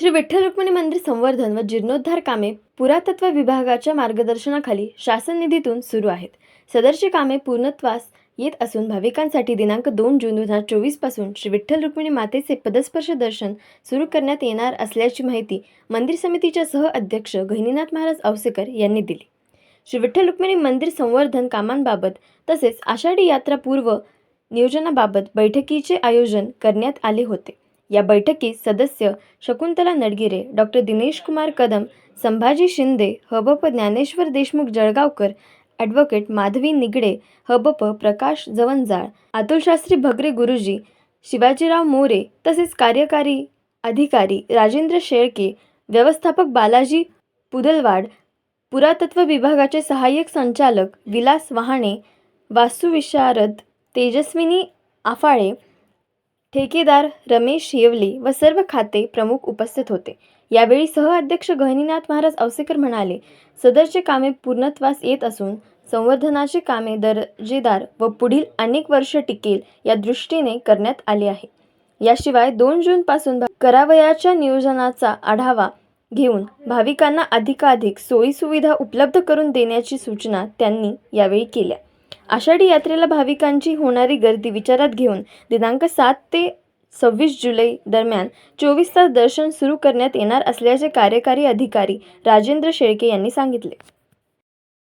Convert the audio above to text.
श्री विठ्ठल रुक्मिणी मंदिर संवर्धन व जीर्णोद्धार कामे पुरातत्व विभागाच्या मार्गदर्शनाखाली शासन निधीतून सुरू आहेत. सदरची कामे पूर्णत्वास येत असून भाविकांसाठी दिनांक दोन जून दोन हजार चोवीसपासून श्री विठ्ठल रुक्मिणी मातेचे पदस्पर्श दर्शन सुरू करण्यात येणार असल्याची माहिती मंदिर समितीच्या सह अध्यक्ष गहिनीनाथ महाराज औसेकर यांनी दिली. श्री विठ्ठल रुक्मिणी मंदिर संवर्धन कामांबाबत तसेच आषाढी यात्रा पूर्व नियोजनाबाबत बैठकीचे आयोजन करण्यात आले होते. या बैठकीत सदस्य शकुंतला नडगिरे डॉक्टर दिनेश कुमार कदम संभाजी शिंदे हबप ज्ञानेश्वर देशमुख जळगावकर ॲडव्होकेट माधवी निगडे हबप प्रकाश जवंजाळ अतुलशास्त्री भगरे गुरुजी शिवाजीराव मोरे तसेच कार्यकारी अधिकारी राजेंद्र शेळके व्यवस्थापक बालाजी पुदलवाड पुरातत्व विभागाचे सहाय्यक संचालक विलास वहाणे वास्तुविशारद तेजस्विनी आफाळे ठेकेदार रमेश येवले व सर्व खाते प्रमुख उपस्थित होते. यावेळी सहअध्यक्ष गहिनीनाथ महाराज औसेकर म्हणाले सदरचे कामे पूर्णत्वास येत असून संवर्धनाची कामे दर्जेदार व पुढील अनेक वर्ष टिकेल या दृष्टीने करण्यात आले आहे. याशिवाय दोन जूनपासून करावयाच्या नियोजनाचा आढावा घेऊन भाविकांना अधिकाधिक सोयीसुविधा उपलब्ध करून देण्याची सूचना त्यांनी यावेळी केल्या. आषाढी यात्रेला भाविकांची होणारी गर्दी विचारात घेऊन दिनांक सात ते सव्वीस जुलै दरम्यान चोवीस तास दर्शन सुरू करण्यात येणार असल्याचे कार्यकारी अधिकारी राजेंद्र शेळके यांनी सांगितले.